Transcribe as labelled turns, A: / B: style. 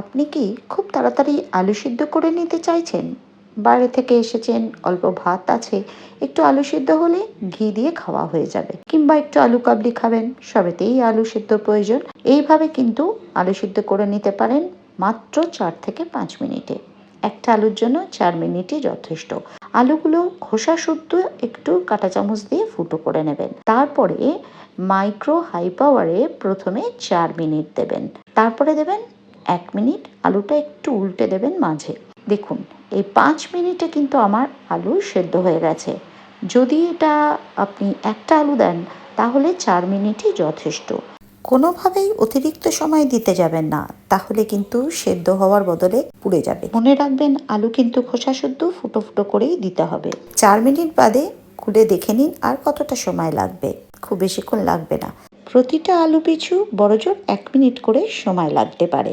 A: আপনি কি খুব তাড়াতাড়ি আলু সিদ্ধ করে নিতে চাইছেন? বাইরে থেকে এসেছেন, অল্প ভাত আছে, একটু আলু সিদ্ধ হলে ঘি দিয়ে খাওয়া হয়ে যাবে। কিংবা একটু আলু কাবলি খাবেন, সবেতেই আলু সিদ্ধ প্রয়োজন। এইভাবে কিন্তু আলু সিদ্ধ করে নিতে পারেন মাত্র চার থেকে পাঁচ মিনিটে। একটা আলুর জন্য চার মিনিটই যথেষ্ট। আলুগুলো খোসা শুদ্ধ একটু কাঁটা চামচ দিয়ে ফুটো করে নেবেন। তারপরে মাইক্রো হাই পাওয়ারে প্রথমে চার মিনিট দেবেন। তারপরে দেবেন এক মিনিট আলুটা একটু উল্টে দেবেন মাঝে। দেখুন, এই পাঁচ মিনিটে কিন্তু আমার আলু সেদ্ধ হয়ে গেছে। যদি এটা আপনি একটা আলু দেন, তাহলে চার মিনিটই যথেষ্ট। কোনোভাবেই অতিরিক্ত সময় দিতে যাবেন না, তাহলে কিন্তু সেদ্ধ হওয়ার বদলে পুড়ে যাবে। মনে রাখবেন, আলু কিন্তু খোসা শুদ্ধ, ফুটো ফুটো করেই দিতে হবে। চার মিনিট বাদে খুলে দেখে নিন আর কতটা সময় লাগবে। খুব বেশিক্ষণ লাগবে না। প্রতিটা আলু পিছু বড়জোর এক মিনিট করে সময় লাগতে পারে।